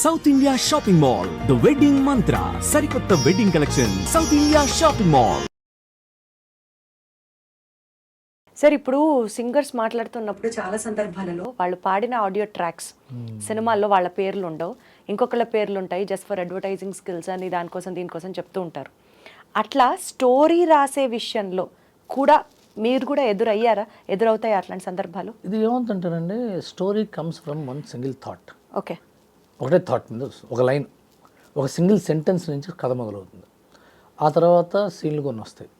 South India shopping mall the wedding Mantra సరికొత్త wedding collection South India shopping mall sir ఇప్పుడు singers మాట్లాడుతున్నప్పుడు చాలా సందర్భాలలో వాళ్ళు పాడిన ఆడియో ట్రాక్స్ సినిమాల్లో వాళ్ళ పేర్లు ఉండవు. ఇంకొకళ్ళ పేర్లు ఉంటాయి జస్ట్ ఫర్ అడ్వర్టైజింగ్ స్కిల్స్ అని దానికోసం దీనికోసం చెప్తూ ఉంటారు. అట్లా స్టోరీ రాసే విషయంలో కూడా మీరు కూడా ఎదురయ్యారా? ఎదురవుతాయి అట్లాంటి సందర్భాలు? ఇది ఏమవుతుంటారంటే story comes from one single thought. Okay ఒకటే థాట్ మీద వస్తుంది. ఒక లైన్ ఒక సింగిల్ సెంటెన్స్ నుంచి కథ మొదలవుతుంది. ఆ తర్వాత సీన్లు కొన్ని వస్తాయి.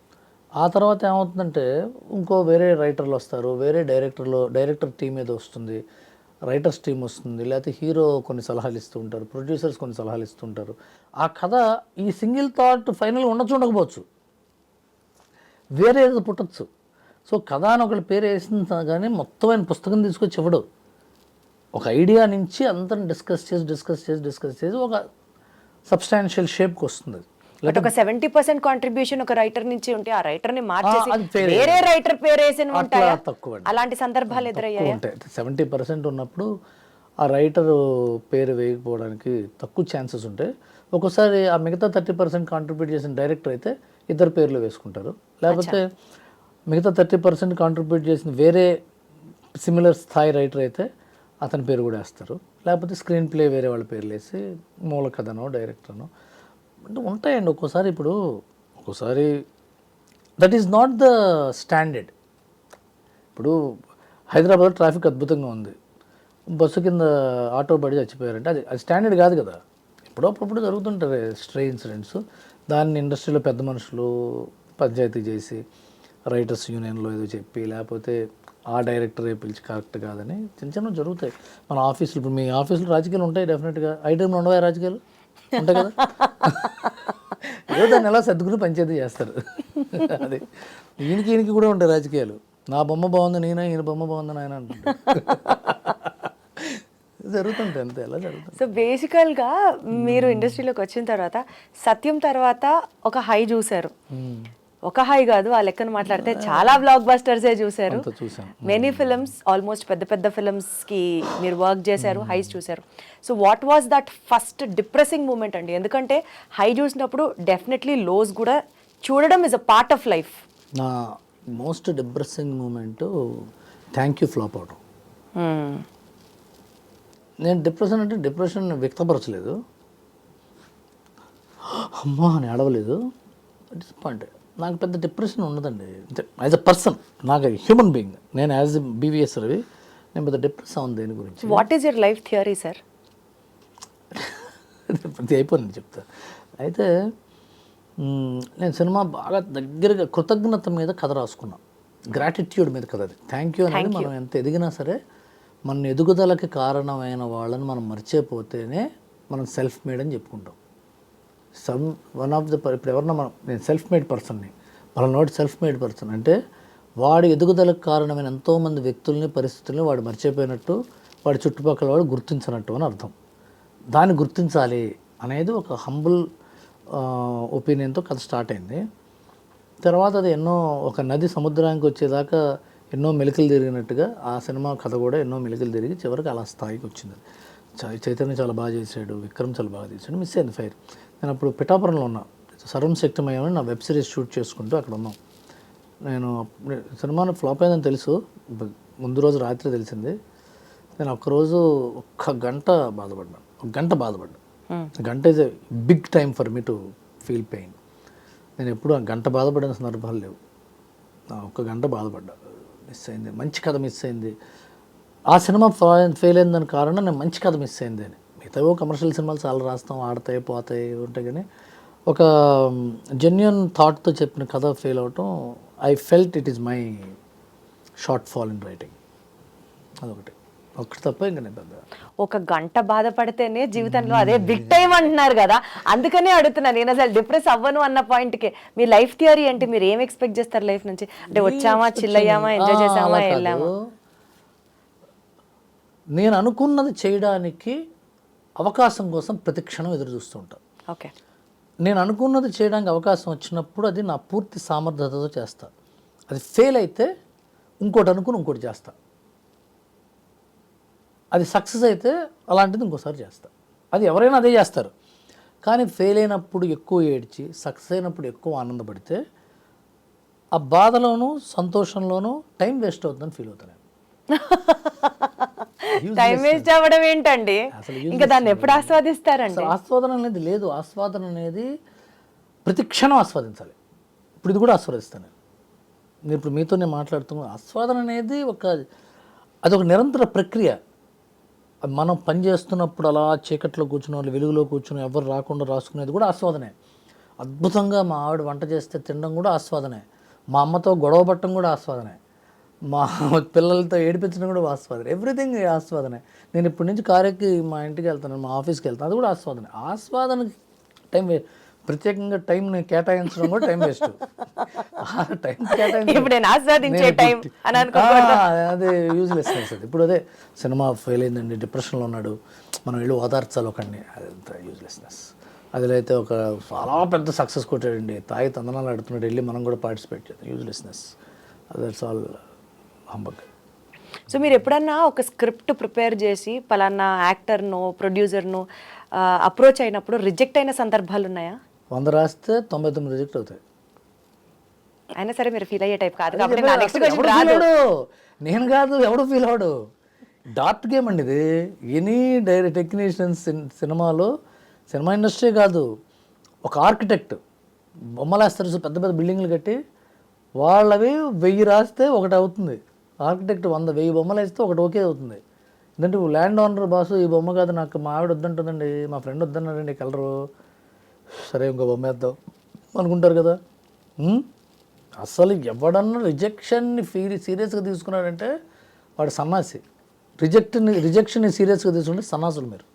ఆ తర్వాత ఏమవుతుందంటే ఇంకో వేరే రైటర్లు వస్తారు. వేరే డైరెక్టర్లో డైరెక్టర్ టీం ఏదో వస్తుంది. రైటర్స్ టీం వస్తుంది. లేకపోతే హీరో కొన్ని సలహాలు ఇస్తూ ఉంటారు. ప్రొడ్యూసర్స్ కొన్ని సలహాలు ఇస్తూ ఉంటారు. ఆ కథ ఈ సింగిల్ థాట్ ఫైనల్గా ఉండొచ్చు ఉండకపోవచ్చు. వేరే ఏదో పుట్టచ్చు. సో కథ అని ఒకళ్ళ పేరు వేసిన కానీ మొత్తం పుస్తకం తీసుకొచ్చి ఇవ్వడు. ఒక ఐడియా నుంచి అంతా డిస్కస్ చేసి డిస్కస్ చేసి డిస్కస్ చేసి ఒక సబ్స్టాన్షియల్ షేప్కి వస్తుంది. బట్ ఒక సెవెంటీ పర్సెంట్ కాంట్రిబ్యూషన్ ఒక రైటర్ నుంచి ఉంటే ఆ రైటర్ని మార్చేసి. వేరే రైటర్ పేరు వేసిన ఉంటాయా తక్కువ. అలాంటి సందర్భాలు ఎదురయ్యాయా ఉంటాయి సెవెంటీ పర్సెంట్ ఉన్నప్పుడు ఆ రైటర్ పేరు వేయకపోవడానికి తక్కువ ఛాన్సెస్ ఉంటాయి ఒక్కోసారి ఆ మిగతా థర్టీ పర్సెంట్ కాంట్రిబ్యూట్ చేసిన డైరెక్టర్ అయితే ఇద్దరు పేర్లు వేసుకుంటారు లేకపోతే మిగతా థర్టీ పర్సెంట్ కాంట్రిబ్యూట్ చేసిన వేరే సిమిలర్ స్థాయి రైటర్ అయితే అతని పేరు కూడా వేస్తారు. లేకపోతే స్క్రీన్ ప్లే వేరే వాళ్ళ పేర్లు వేసి మూల కథనో డైరెక్టర్నో అంటే ఉంటాయండి ఒక్కోసారి ఇప్పుడు ఒక్కోసారి that is not the standard ఇప్పుడు హైదరాబాద్ ట్రాఫిక్ అద్భుతంగా ఉంది. బస్సు కింద ఆటో పడి చచ్చిపోయారంటే అది అది స్టాండర్డ్ కాదు కదా. ఎప్పుడో అప్పుడప్పుడు జరుగుతుంటారు స్ట్రే ఇన్సిడెంట్స్ దాన్ని ఇండస్ట్రీలో పెద్ద మనుషులు పంచాయతీ చేసి రైటర్స్ యూనియన్లో ఏదో చెప్పి లేకపోతే ఆ డైరెక్టరే పిలిచి కరెక్ట్ కాదని చిన్న చిన్నవి జరుగుతాయి. మన ఆఫీసులు ఇప్పుడు మీ ఆఫీసులో రాజకీయాలు ఉంటాయి డెఫినెట్గా. ఐటెంలో ఉండవా రాజకీయాలు? ఉంటాయి కదా? ఏదో దాన్ని ఎలా సర్దుకుని పంచాయతీ చేస్తారు. అది ఈయనకి ఈయనకి కూడా ఉంటాయి రాజకీయాలు. నా బొమ్మ బాగుంది నేనా? ఈయన బొమ్మ బాగుంది ఆయన అంటుంటారు జరుగుతుంటాయి అంతే ఎలా జరుగుతుంది సో బేసికల్గా మీరు ఇండస్ట్రీలోకి వచ్చిన తర్వాత సత్యం తర్వాత ఒక హై చూశారు. ఒక హై కాదు ఆ లెక్కన మాట్లాడితే చాలా బ్లాక్ బస్టర్సే చూశారు మెనీ ఫిల్మ్స్ ఆల్మోస్ట్ పెద్ద పెద్ద ఫిల్మ్స్కి మీరు వర్క్ చేశారు హైస్ చూశారు. So what was that first depressing moment అండి? ఎందుకంటే హై చూసినప్పుడు డెఫినెట్లీ లోస్ కూడా చూడడం is a part of life నా most depressing moment thank you flop అవడం నేను డిప్రెషన్ అంటే డిప్రెషన్ వ్యక్తపరచలేదు. అమ్మా అని అడవలేదు డిసప్పాయింట్ నాకు పెద్ద డిప్రెషన్ ఉండదండి. అంటే యాజ్ అ పర్సన్ నాకు హ్యూమన్ బీయింగ్ నేను యాజ్ బీవీఎస్ రవి నేను పెద్ద డిప్రెస్ అవును దేని గురించి. What is your life theory sir ఇది అయిపోయింది చెప్తా. అయితే నేను సినిమా బాగా దగ్గరగా కృతజ్ఞత మీద కథ రాసుకున్నా. గ్రాటిట్యూడ్ మీద కథ అది. థ్యాంక్ యూ అనేది మనం ఎంత ఎదిగినా సరే మన ఎదుగుదలకి కారణమైన వాళ్ళని మనం మర్చిపోతేనే మనం సెల్ఫ్ మేడ్ అని చెప్పుకుంటాం. సమ్ వన్ ఆఫ్ ద ఇప్పుడు ఎవరన్నా మనం నేను సెల్ఫ్ మేడ్ పర్సన్ని మన సెల్ఫ్ మేడ్ పర్సన్ అంటే వాడి ఎదుగుదలకు కారణమైన ఎంతోమంది వ్యక్తుల్ని పరిస్థితుల్ని వాడు మర్చిపోయినట్టు వాడి చుట్టుపక్కల వాడు గుర్తించినట్టు అని అర్థం. దాన్ని గుర్తించాలి అనేది ఒక హంబుల్ ఒపీనియన్తో కథ స్టార్ట్ అయింది. తర్వాత అది ఎన్నో ఒక నది సముద్రానికి వచ్చేదాకా ఎన్నో మెలికలు తిరిగినట్టుగా ఆ సినిమా కథ కూడా ఎన్నో మెలికలు తిరిగి చివరికి అలా స్థాయికి వచ్చింది. చైతన్య చాలా బాగా చేశాడు విక్రమ్ చాలా బాగా తీశాడు మిస్ అయింది ఫైర్. నేను అప్పుడు పిఠాపురంలో ఉన్నా. సర్వం శక్తిమయం అని నా వెబ్ సిరీస్ షూట్ చేసుకుంటూ అక్కడ ఉన్నాం. నేను సినిమాను ఫ్లాప్ అయిందని తెలుసు. ముందు రోజు రాత్రి తెలిసింది. నేను ఒక్కరోజు ఒక్క గంట బాధపడ్డాను. ఒక గంట బాధపడ్డా గంట is a big time for me to feel pain నేను ఎప్పుడు ఆ గంట బాధపడిన సందర్భాలు లేవు. నా ఒక్క గంట బాధపడ్డా. మిస్ అయింది. మంచి కథ మిస్ అయింది. ఆ సినిమా ఫెయిల్ అయిందని కారణం నేను మంచి కథ మిస్ అయింది అని మిగతావో కమర్షియల్ సినిమాలు చాలా రాస్తాం ఆడతాయి పోతాయి ఉంటాయి కానీ ఒక జెన్యున్ థాట్తో చెప్పిన కథ ఫెయిల్ అవటం I felt it is my shortfall in writing అదొకటి. ఒకటి తప్ప ఇంకా నేను పెద్ద ఒక గంట బాధపడితేనే జీవితంలో అదే బిగ్ టైం అంటున్నారు కదా. అందుకనే అడుగుతున్నాను నేను అసలు డిప్రెస్ అవ్వను అన్న పాయింట్కి మీ లైఫ్ థియరీ ఏంటి? మీరు ఏం ఎక్స్పెక్ట్ చేస్తారు లైఫ్ నుంచి? అంటే వచ్చామా చిల్ అయ్యామా ఎంజాయ్ చేసామా. వెళ్ళామా? నేను అనుకున్నది చేయడానికి అవకాశం కోసం ప్రతి క్షణం ఎదురు చూస్తూ ఉంటాను ఓకే. నేను అనుకున్నది చేయడానికి అవకాశం వచ్చినప్పుడు అది నా పూర్తి సామర్థ్యతతో చేస్తా. అది ఫెయిల్ అయితే ఇంకోటి అనుకుని ఇంకోటి చేస్తా. అది సక్సెస్ అయితే అలాంటిది ఇంకోసారి చేస్తా. అది ఎవరైనా అదే చేస్తారు. కానీ ఫెయిల్ అయినప్పుడు ఎక్కువ ఏడ్చి సక్సెస్ అయినప్పుడు ఎక్కువ ఆనందపడితే ఆ బాధలోనూ సంతోషంలోనూ టైం వేస్ట్ అవుతుందని ఫీల్ అవుతాను. టైం వేస్ట్ అవ్వడం ఏంటండి? ఇంకా దాన్ని ఎప్పుడు ఆస్వాదిస్తారండి? ఆస్వాదన అనేది లేదు. ఆస్వాదన అనేది ప్రతి క్షణం ఆస్వాదించాలి. ఇప్పుడు ఇది కూడా ఆస్వాదిస్తాను నేను. ఇప్పుడు మీతో నేను మాట్లాడుతున్నా ఆస్వాదన అనేది ఒక అది ఒక నిరంతర ప్రక్రియ. మనం పని చేస్తున్నప్పుడు అలా చీకట్లో కూర్చుని వాళ్ళు వెలుగులో కూర్చుని ఎవరు రాకుండా రాసుకునేది కూడా ఆస్వాదనే. అద్భుతంగా మా ఆవిడ వంట చేస్తే తినడం కూడా ఆస్వాదనే. మా అమ్మతో గొడవ పట్టడం కూడా ఆస్వాదనే. మా పిల్లలతో ఏడిపించడం కూడా ఆస్వాదనే. ఎవ్రీథింగ్ ఆస్వాదనే. నేను ఇప్పటి నుంచి కారెక్కి మా ఇంటికి వెళ్తాను మా ఆఫీస్కి వెళ్తాను. అది కూడా ఆస్వాదనే. ఆస్వాదనకి టైం ప్రత్యేకంగా టైంని కేటాయించడం కూడా టైం వేస్ట్. టైం ఆ, అదే యూజ్లెస్ అది ఇప్పుడు అదే సినిమా ఫెయిల్ అయిందండి డిప్రెషన్లో ఉన్నాడు. మనం వెళ్ళి ఓదార్చాలి ఒకడిని. అదంతా యూజ్లెస్నెస్ అదిలో అయితే ఒక చాలా పెద్ద సక్సెస్ కొట్టాడండి. తాయి తందనాలు ఆడుతున్నాడు. వెళ్ళి మనం కూడా పార్టిసిపేట్ చేద్దాం. Uselessness that's all humbug so మీరు ఎప్పుడన్నా ఒక స్క్రిప్ట్ ప్రిపేర్ చేసి పలానా యాక్టర్ను ప్రొడ్యూసర్ను అప్రోచ్ అయినప్పుడు రిజెక్ట్ అయిన సందర్భాలు ఉన్నాయా? వంద రాస్తే తొంభై తొమ్మిది రిజెక్ట్ అవుతాయి. అయినా సరే మీరు ఫీల్ అయ్యే టైప్ కాదు కాబట్టి నా నెక్స్ట్ క్వశ్చన్ రాదు? నేను కాదు ఎవడు ఫీల్ అవడు? డాట్ గేమ్ అండి ఇది. ఎనీ డైరెక్ట్ టెక్నీషియన్స్ సినిమాలో సినిమా ఇండస్ట్రీ కాదు ఒక ఆర్కిటెక్ట్ బొమ్మలేస్తారు పెద్ద పెద్ద బిల్డింగ్లు కట్టి వాళ్ళవి వెయ్యి రాస్తే ఒకటి అవుతుంది. ఆర్కిటెక్ట్ వంద వెయ్యి బొమ్మలు వేస్తే ఒకటి ఓకే అవుతుంది. ఎందుకంటే ల్యాండ్ ఓనర్ బాసు ఈ బొమ్మ కాదు నాకు మా ఆవిడ వద్దంటుందండి మా ఫ్రెండ్ వద్దన్నాడండి కలరు. సరే ఇంకో బొమ్మ వేద్దాం అనుకుంటారు కదా. అసలు ఎవడన్నా రిజెక్షన్ని ఫీల్ సీరియస్గా తీసుకున్నాడంటే వాడు సన్నాసి. రిజెక్ట్ని రిజెక్షన్ని సీరియస్గా తీసుకుంటే సన్నాసులు మీరు.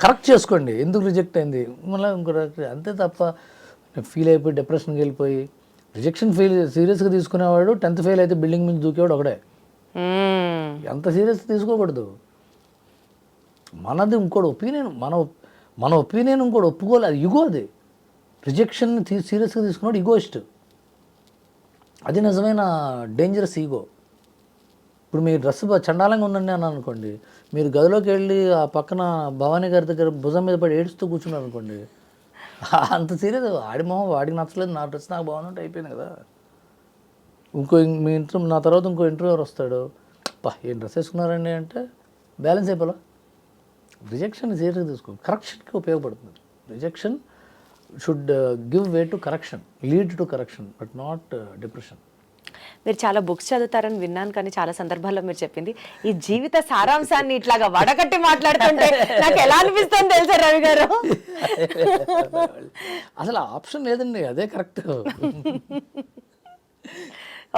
కరెక్ట్ చేసుకోండి ఎందుకు రిజెక్ట్ అయింది? మళ్ళీ ఇంకో అంతే తప్ప ఫీల్ అయిపోయి డిప్రెషన్కి వెళ్ళిపోయి రిజెక్షన్ ఫీల్ సీరియస్గా తీసుకునేవాడు టెన్త్ ఫెయిల్ అయితే బిల్డింగ్ మీద దూకేవాడు ఒకడే. మ్మ్. ఎంత సీరియస్ తీసుకోకూడదు. మనది ఇంకోటి ఒపీనియన్ మన మన ఒపీనియన్ ఇంకోటి ఒప్పుకోలేదు ఇగో అది. రిజెక్షన్ తీ సీరియస్గా తీసుకున్నాడు ఈగోయిస్ట్ అది నిజమైన డేంజరస్ ఈగో ఇప్పుడు మీ డ్రెస్ చండాలంగా ఉందండి అని అనుకోండి మీరు గదిలోకి వెళ్ళి ఆ పక్కన భవానీ గారి దగ్గర భుజం మీద పడి ఏడుస్తూ కూర్చున్నారు అనుకోండి అంత సీరియస్. ఆడి మొహం వాడికి నచ్చలేదు నా డ్రెస్ నాకు బాగుందంటే అయిపోయింది కదా. ఇంకో మీ ఇంటర్ నా తర్వాత ఇంకో ఇంటర్వ్యూర్ వస్తాడు. పా ఏం డ్రెస్ వేసుకున్నారండి అంటే బ్యాలెన్స్ అయిపోలా రిజెక్షన్ సీరియస్గా తీసుకో. కరెక్షన్కి ఉపయోగపడుతుంది. Rejection should give way to correction lead to correction but not depression. మీరు చాలా బుక్స్ చదువుతారని విన్నాను కానీ చాలా సందర్భాల్లో మీరు చెప్పింది. ఈ జీవిత సారాంశాన్ని ఇట్లాగా వడకట్టి మాట్లాడుతుంటే నాకు ఎలా అనిపిస్తుంది తెలుసా రవి గారు? అసలు ఆప్షన్ లేదండి అదే కరెక్ట్.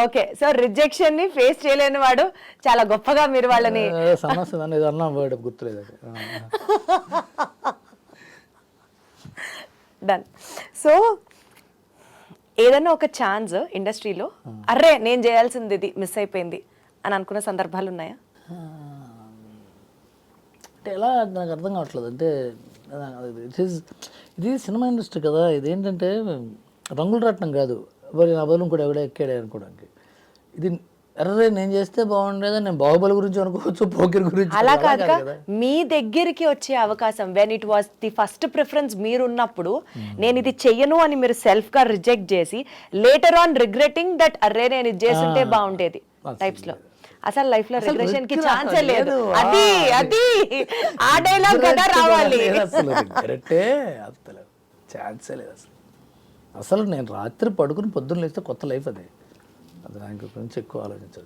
ఓకే సో రిజెక్షన్ని ఫేస్ చేయలేని వాడు చాలా గొప్పగా మీరు వాళ్ళని సమస్య అన్నా వర్డ్ గుర్తులేదు. డన్ సో ఏదైనా ఒక ఛాన్స్ ఇండస్ట్రీలో అర్రే నేను చేయాల్సింది ఇది మిస్ అయిపోయింది అని అనుకున్న సందర్భాలు ఉన్నాయా? అంటే ఎలా నాకు అర్థం కావట్లేదు. అంటే ఇట్ ఈస్ ఇది సినిమా ఇండస్ట్రీ కదా. ఇదేంటంటే రంగులు రట్నం కాదు. మరి నా బదులు కూడా ఎవడే ఎక్కాడే అనుకోవడానికి. ఇది ఎర్రే నేను చేస్తే బాగుండేదా? నేను బాహుబలి గురించి అనుకోవచ్చు పోకిర్ గురించి అలా కాదు మీ దగ్గరికి వచ్చే అవకాశం when it was the first preference మీరు ఉన్నప్పుడు నేను ఇది చెయ్యను అని మీరు సెల్ఫ్గా రిజెక్ట్ చేసి లేటర్ ఆన్ రిగ్రెటింగ్ దట్ అర్రే నేను ఇది చేస్తుంటే బాగుండేది టైప్స్లో. అసలు లైఫ్లో రిగ్రెషన్కి ఛాన్సే లేదు. అది అది. ఆ డైలాగ్ కదా రావాలి. కరెక్టే అసలు. ఛాన్సే లేదు అసలు. అసలు నేను రాత్రి పడుకుని పొద్దున్న లేస్తే కొత్త లైఫ్ అది. దాని గురించి ఎక్కువ ఆలోచించాలి